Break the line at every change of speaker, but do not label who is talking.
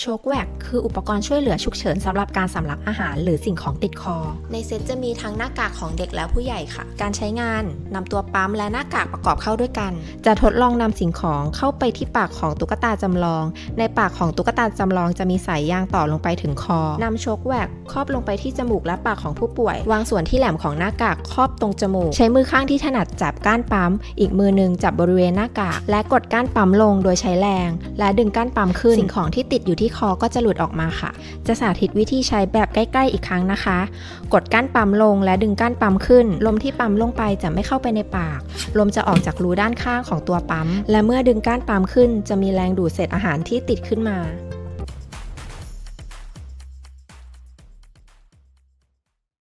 โชคแวกคืออุปกรณ์ช่วยเหลือฉุกเฉินสำหรับการสำลักอาหารหรือสิ่งของติดคอ ในเซตจะมีทั้งหน้ากากของเด็กและผู้ใหญ่ค่ะ การใช้งานนำตัวปั๊มและหน้ากากประกอบเข้าด้วยกัน จะทดลองนำสิ่งของเข้าไปที่ปากของตุ๊กตาจำลอง ในปากของตุ๊กตาจำลองจะมีสายยางต่อลงไปถึงคอนำโชคแวกครอบลงไปที่จมูกและปากของผู้ป่วย วางส่วนที่แหลมของหน้ากากครอบตรงจมูก ใช้มือข้างที่ถนัดจับก้านปั๊ม อีกมือหนึ่งจับบริเวณหน้ากาก และกดก้านปั๊มลงโดยใช้แรง และดึงก้านปั๊มขึ้นสิ่งของที่ติดอยู่ที่คอก็จะหลุดออกมาค่ะ จะสาธิตวิธีใช้แบบใกล้ ๆ อีกครั้งนะคะ กดก้านปั๊มลงและดึงก้านปั๊มขึ้น ลมที่ปั๊มลงไปจะไม่เข้าไปในปาก ลมจะออกจากรูด้านข้างของตัวปั๊ม และเมื่อดึงก้านปั๊มขึ้น จะมีแรงดูดเศษอาหารที่ติดขึ้นมา